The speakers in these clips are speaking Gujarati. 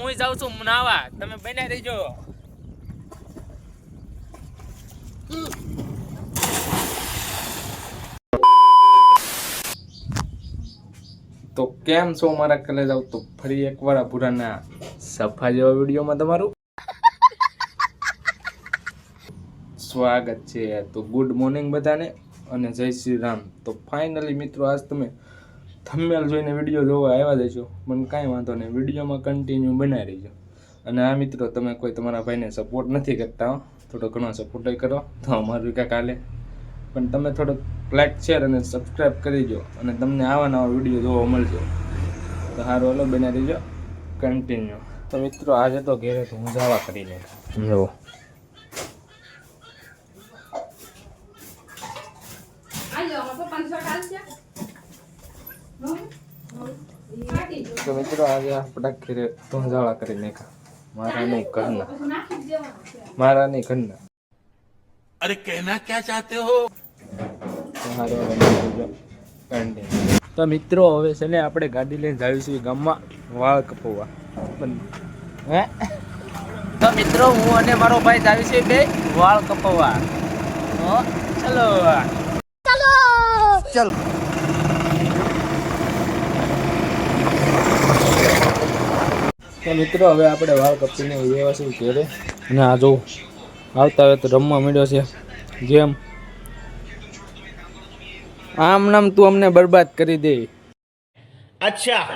હું જાઉં છું નાવા તમે બને રહીજો. તો કેમ છો મારા કલે જાવ તો ફરી એકવાર આ પુરાના સફા જેવા વિડીયોમાં તમારું સ્વાગત છે. તો ગુડ મોર્નિંગ બધાને અને જય શ્રી રામ. તો ફાઇનલી મિત્રો, આજ તમે થંબનેલ જોઈને વીડિયો જોવા આવ્યા દેજો. મને કાંઈ વાંધો નહીં. વિડીયોમાં કન્ટિન્યુ બનાવી રહીજો અને આ મિત્રો તમે કોઈ તમારા ભાઈને સપોર્ટ નથી કરતા હો થોડો ઘણો સપોર્ટ કરો. તો અમારું કાંઈક હાલે. પણ તમે થોડોક લાઈક શેર અને સબસ્ક્રાઈબ કરી દો અને તમને આવા નવા વીડિયો જોવા મળશે. તો સારું હલો બનાવી દેજો. કન્ટિન્યુ તો મિત્રો આજે તો ઘેરે તો હું જવા કરીને જુઓ તો મિત્રો આજે આપણા ઘેરે ધૂંઝાળા કરી નાખ્યા. મારા નહીં ઘરના. મારા નહીં ઘરના. અરે કહેના ક્યાં ચાહતે હો? તો મિત્રો હવે છે ને આપણે ગાડી લઈને જાવીશું ગામમાં વાળ કપવા. હે? તો મિત્રો હું અને મારો ભાઈ જાવીશું બે વાળ કપવા. ચલો. ચલો! ચલો. મિત્રો હવે આપણે વાળ કપીને વ્યવસ્થિત ઘેરે અને આ જો આવતા હવે તો રમવા મળ્યો છે. ગેમ આમ નામ તું અમને બરબાદ કરી દે. અચ્છા.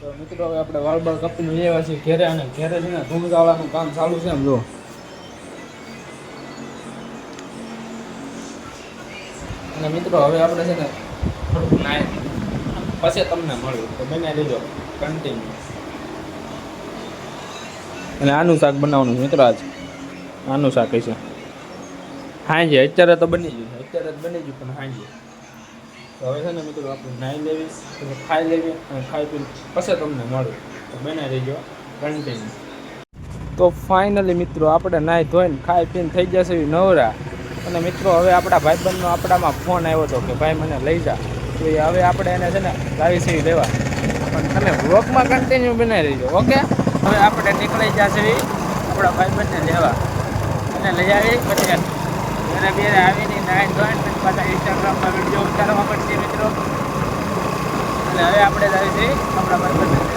તો મિત્રો હવે આપણે વાળ બાળ કપીને વ્યવસ્થિત ઘેરે અને ઘેરે છે ને ધૂમગાવાનું કામ ચાલુ છે એમ જો. અને મિત્રો હવે આપણે છે ને થોડુંક નાય પછી તમને મળ્યું. તો બને લેજો કન્ટિન્યુ અને આનું શાક બનાવવાનું છે મિત્રો આજ. આનું શાક છે હાંજે. અત્યારે તો બની ગયું અત્યારે જ બની ગયું પણ હાંજે. તો હવે છે ને મિત્રો આપણે નાહી લેવી ખાઈ લેવી અને ખાઈ પી પછી તમને મળ્યું. તો બનાવી દેજો કન્ટિન્યુ તો ફાઇનલી મિત્રો આપણે નાહી ધોઈને ખાઈ પીને થઈ જશે નવરા. અને મિત્રો હવે આપણા ભાઈબંધનો આપણામાં ફોન આવ્યો હતો કે ભાઈ મને લઈ જા. તો હવે આપણે એને છે ને લાવી છે લેવા પણ તમે વ્લોગમાં કન્ટિન્યુ બનાવી દેજો, ઓકે? હવે આપણે નીકળી જશે આપણા ભાઈબંધને લેવા. અને લઈ આવી, પછી અને બે આવીને નાઈન ધોઈને પછી પાછા ઇન્સ્ટાગ્રામમાં વીડિયો ઉતારવા પડશે મિત્રો. અને હવે આપણે લાવી છીએ આપણા ભાઈબંધને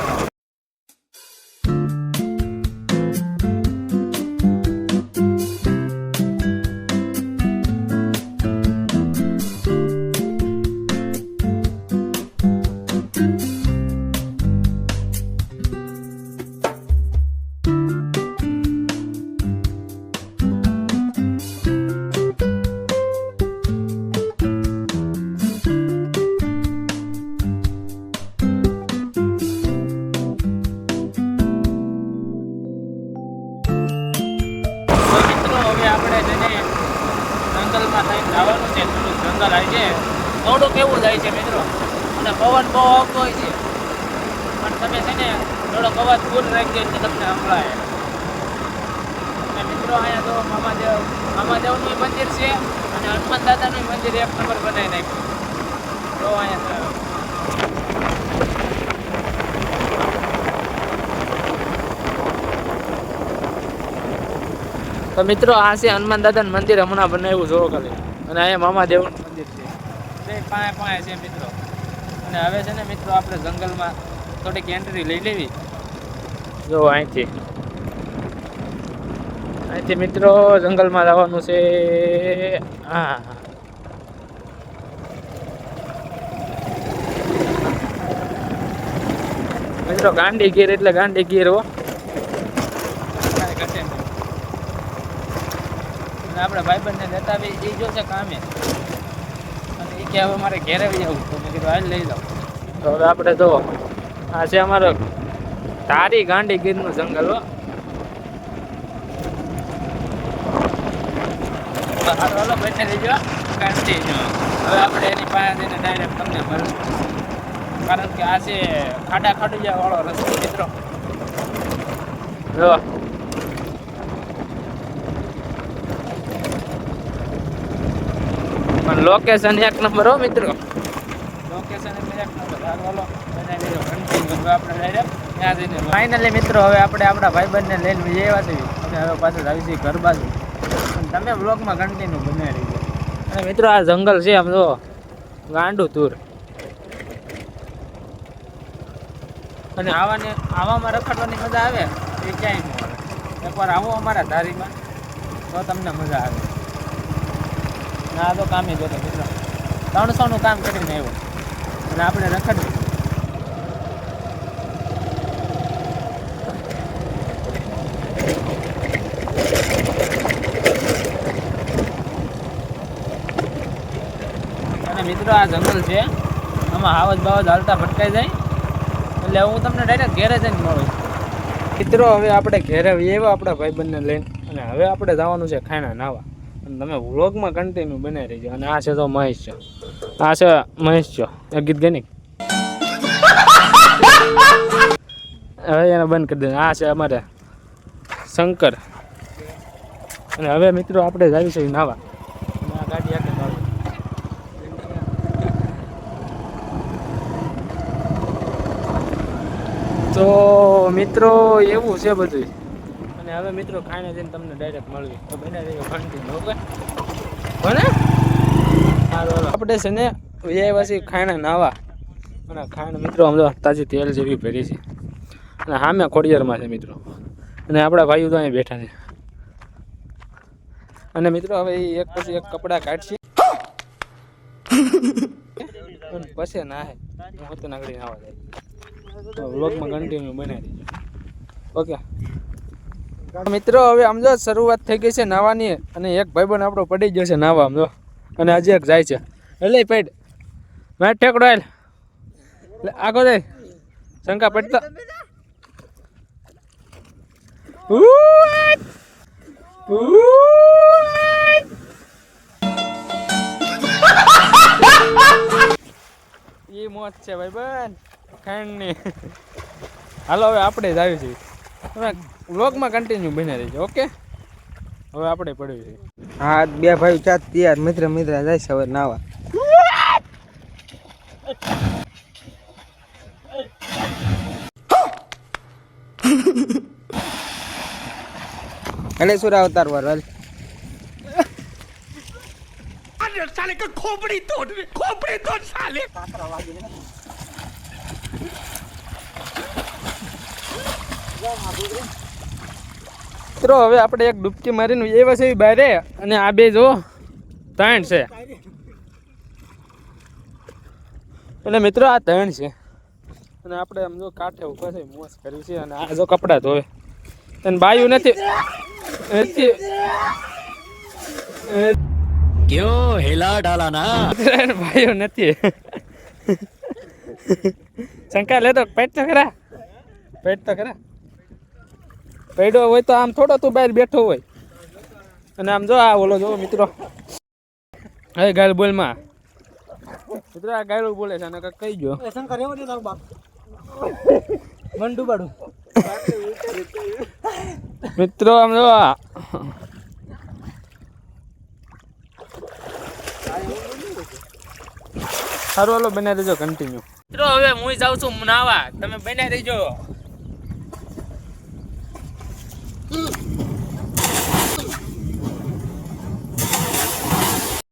આવી છે થોડુંક એવું જાય છે મિત્રો? અને પવન બહુ આવતો હોય છે. પણ તમે છે ને થોડોક અવાજ દૂર રાખજો એટલે તમને સંભળાય. મિત્રો અહીંયા તો મામાદેવ મામાદેવનું મંદિર છે અને હનુમાન દાદાનું મંદિર એક નંબર બનાવી નાખ્યું. તો અહીંયા તો મિત્રો આ છે હનુમાન દાદાનું મંદિર હમણાં બનાવ્યું જોવો ખાલી. અને અહીંયા મામા દેવનું મંદિર છે પાંચ પાંય છે મિત્રો. અને હવે છે ને મિત્રો આપણે જંગલમાં થોડીક એન્ટ્રી લઈ લેવી. જો અહીંથી. અહીંથી મિત્રો જંગલમાં જવાનું છે. હા. મિત્રો ગાંડી ગીર એટલે ગાંડી ગીર હો. આપણે ભાઈબંધને લેતા બી એ જોશે કામે. અને એ કે હવે મારે ઘેરે જવું તો મેં કીધું, હાલ લઈ જાઉં તો હવે આપણે જો આ છે અમારો તારી ગાંડી ગીરનું જંગલ, હો. હાલો બેઠે રહીજો. હવે આપણે એની પાસે તમને મળશું કારણ કે આ છે ખાડા ખાડિયા વાળો રસ્તો, મિત્રો. જો. લોકેશન એક નંબર હો મિત્રો. લોકેશન એક નંબર. જઈને ફાઇનલી મિત્રો હવે આપણે આપણા ભાઈબંધને લઈને આવ્યા છીએ. અને હવે પાછું આવી છીએ ઘર બાજુ. તમે બ્લોગમાં કન્ટિન્યુ બનાવી રહીજો અને મિત્રો આ જંગલ છે આમ જો. ગાંડુ તૂર અને આવાને આવામાં રખડવાની મજા આવે? એ ક્યાંય ન આવે. એકવાર આવો અમારા ધારીમાં તો તમને મજા આવે. આ તો કામે જોતો મિત્રો ત્રણસોનું કામ કરીને આવ્યો. અને આપણે રખડવી અને મિત્રો, આ જંગલ છે. આમાં આવજ બાવજ હાલતા ભટકાઈ જાય. એટલે હું તમને ડાયરેક્ટ ઘેરે જઈને મળું. મિત્રો, હવે આપણે ઘેરે એવા આપણા ભાઈબંધને લઈને. અને હવે આપણે જવાનું છે ખાણા નાવા. તમે વ્લોગમાં કન્ટિન્યુ બનાવી રહીજો. અને આ છે તો મહેશ છો. આ છે મહેશ છો. એ ગીત ગઈ હવે એને બંધ કરી દે આ છે અમારે શંકર. અને હવે મિત્રો આપણે જાવી છીએ નાવા. તો મિત્રો એવું છે બધું અને હવે મિત્રો ખાઈને જઈને તમને ડાયરેક્ટ મળવી તો બને રહ્યો કન્ટિન્યુ ઓકે સારું આપણે છે ને વિજયવાસી ખાઈને નાવા. અને ખાઈને મિત્રો અમદાવાદ તાજી તેલ જેવી ભરી છે. અને સામે ખોડિયારમાં છે મિત્રો. અને આપણા ભાઈઓ તો અહીં બેઠા છે. અને મિત્રો હવે એક પછી એક કપડાં કાઢશે. પછી ના હે હું તો નાગડી નાવા જાય. તો વ્લોગમાં કન્ટિન્યુ બનાવી દેજો. ઓકે. મિત્રો, હવે આમ જો શરૂઆત થઈ ગઈ છે નાવાની અને એક ભાઈબંધ આપણો પડી ગયો છે નાવા આમ જો અને હજી એક જાય છે. એટલે પેટ મેં ઠેકડો એટલે આગો દે. શંકા પડતા! ઉઆટ! મોત છે ભાઈબંધ. ખાંડની. હાલો, હવે આપણે જ આવી છીએ તમે વ્લોગમાં કન્ટિન્યુ બની રહેજો ઓકે હવે આપણે પડ્યું છે. હા બે ભાઈ ચાર તૈયાર. મિત્ર મિત્ર જાય સવાર નાવા. અને સુરા અવતાર વરલ સાલે ખોપડી તોડ ખોપડી તોડ સાલે. મિત્રો હવે આપણે એક ડૂબકી મારીને એવા છે બારે અને આ બે જો તણ છે. એટલે મિત્રો આ ત્રણ છે. અને આપણે આમ જો કાંઠે ઊભા છે મોસ કરી છે અને આ જો કપડાં ધોવે. અને બાયું નથી ક્યો હેલા ડાલા ના? ભાઈઓ નથી. શંકા લેતો પેટ તો ખરા. પેટ તો ખરા. પડ્યો હોય તો આમ થોડો તું બહાર બેઠો હોય. અને આમ જો આ ઓલો જો મિત્રો. હવે ગાયલ બોલમાં. મિત્રો આ ગાયલું બોલે છે અને કહી ગયો. શંકર એવો દે તારું બાપ. મંડુ બાડું. મિત્રો આમ જો આ. સારું હાલો બનાવી દેજો કન્ટિન્યુ મિત્રો હવે હું જાઉં છું નાવા તમે બનાવી દેજો.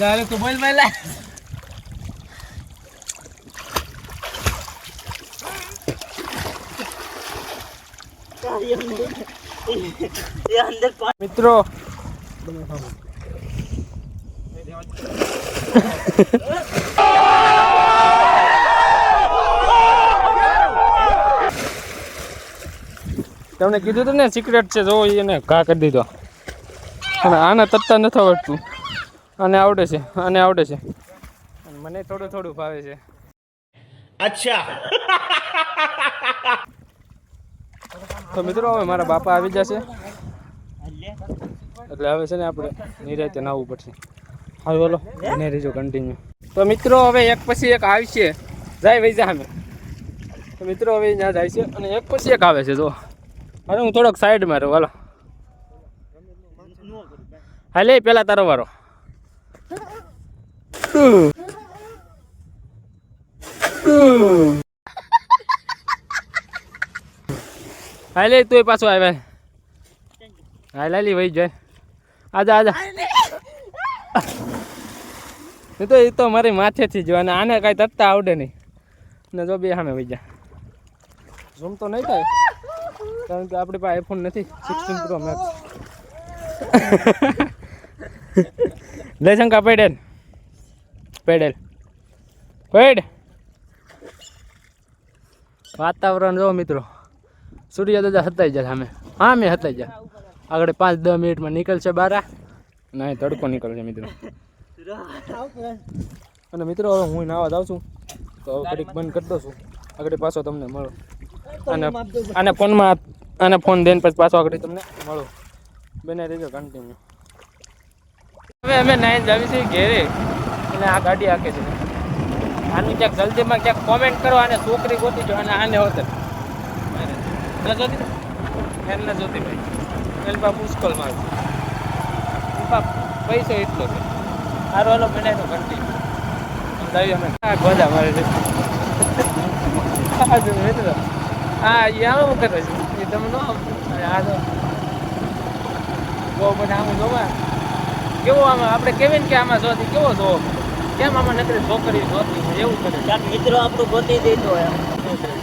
ગાલે તો બોલ મેલા મિત્રો. તમને કીધું હતું ને સિક્રેટ છે જો એને ઘા કરી દીધો. અને આને તત્તા નથી આવડતું. અને આવડે છે અને આવડે છે. મને થોડું થોડું ભાવે છે. અચ્છા. તો મિત્રો હવે મારા બાપા આવી જશે. એટલે? હવે છે ને આપણે નિરાતે નાવું પડશે. હવે બોલો એને રીજો કન્ટિન્યુ તો મિત્રો હવે એક પછી એક આવશે જાય વૈ જા અમે. તો મિત્રો હવે ત્યાં જાય છે અને એક પછી એક આવે છે જો. અરે હું થોડોક સાઈડમાં રહું હાલો. હાલે પેલા તારો વારો. હાલે તું પાછો આવે હાલ હાલી વહી જાય. આજા આજા. એ તો એ તો મારી માથેથી જો અને આને કાંઈ તરતા આવડે નહીં. ને જો બે સામે વહી જા ઝૂમ તો નહીં થાય. કારણ કે આપણી પાસે આઈફોન નથી સિક્સટીન પ્રો મેક્સ લે શંકા પેડેલ પેડેલ. પેડ. વાતાવરણ જો મિત્રો, સૂર્ય દાદા હતાઈ જાય સામે. હા, મેં હતાઈ જાય આગળ પાંચ દસ મિનિટમાં નીકળશે બારા. ના તડકો નીકળશે મિત્રો. અને મિત્રો હું નાવા જાઉં છું. તો હવે બંધ કરી દઉં છું. આગળ પાછો તમને મળો. અને આને ફોનમાં આને ફોન દઈને પછી પાછો આગળ તમને મળો. બને રહેજો કન્ટિન્યુ હવે અમે નાઈન જાવી છીએ ઘેરે. અને આ ગાડી આખે છે. આનું ક્યાંક જલ્દીમાં ક્યાંક કોમેન્ટ કરો અને છોકરી ગોતી જો અને આને હોત. ન જોતી? એમ જોતી ભાઈ. એલ બા પુષ્કળ બાપ પૈસો એટલો છે. સારો હાલો બનાવી તો ઘંટી દઈ અમે. આ ગોદા મારે છે. મિત્રો હા એ આવું કરે છે. એ તમે નો આ તો બહુ બધા આમ જોવા. કેવો આમાં આપણે કેવી ને કે આમાં જોવાથી કેવો જોવો? કેમ આમાં નકરી છોકરી જોતી એવું કરે? ક્યાંક મિત્રો આપણું ગોતી દીધો એમ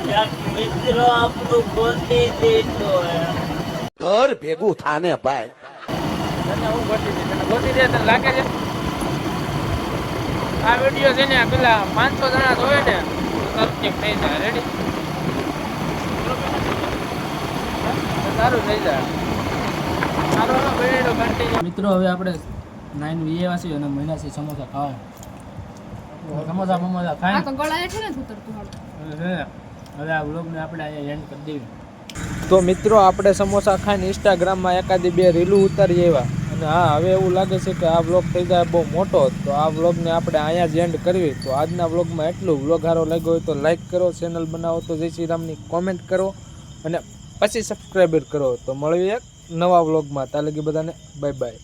ક્યાંક મિત્રો આપણું ગોતી દીધો એમ ઘર ભેગું થાને ભાઈ. તને હું ગોતી દે તને ગોતી દે તને લાગે છે? આ વીડિયો છે ને પેલા પાંચસો જણા જોવે ને સબસ્ક્રાઈબ થઈ જાય? રેડી સારું થઈ જાય. સારો મિત્રો હવે આપણે નાઇન વીએ વાસી અને મહિનાથી સમોસા ખાવા સમોસા મમોસા ખાય આ તો ગળા છે ને ઉતરતું. હવે આ વ્લોગને આપણે અહીંયા એન્ડ કરી દેવી તો મિત્રો આપણે સમોસા ખાઈને ઇન્સ્ટાગ્રામમાં એકાદી બે રીલું ઉતારી આવ્યા અને હા હવે એવું લાગે છે કે આ વ્લોગ થઈ જાય બહુ મોટો. તો આ વ્લોગને આપણે અહીંયા જ એન્ડ કરવી. તો આજના વ્લોગમાં એટલું. વ્લોગ સારો લાગ્યો હોય તો લાઇક કરો ચેનલ બનાવો તો જય શ્રી રામની કોમેન્ટ કરો. અને પછી સબસ્ક્રાઈબર કરો. તો મળવી એક નવા વ્લોગમાં તાલે કે બધાને બાય બાય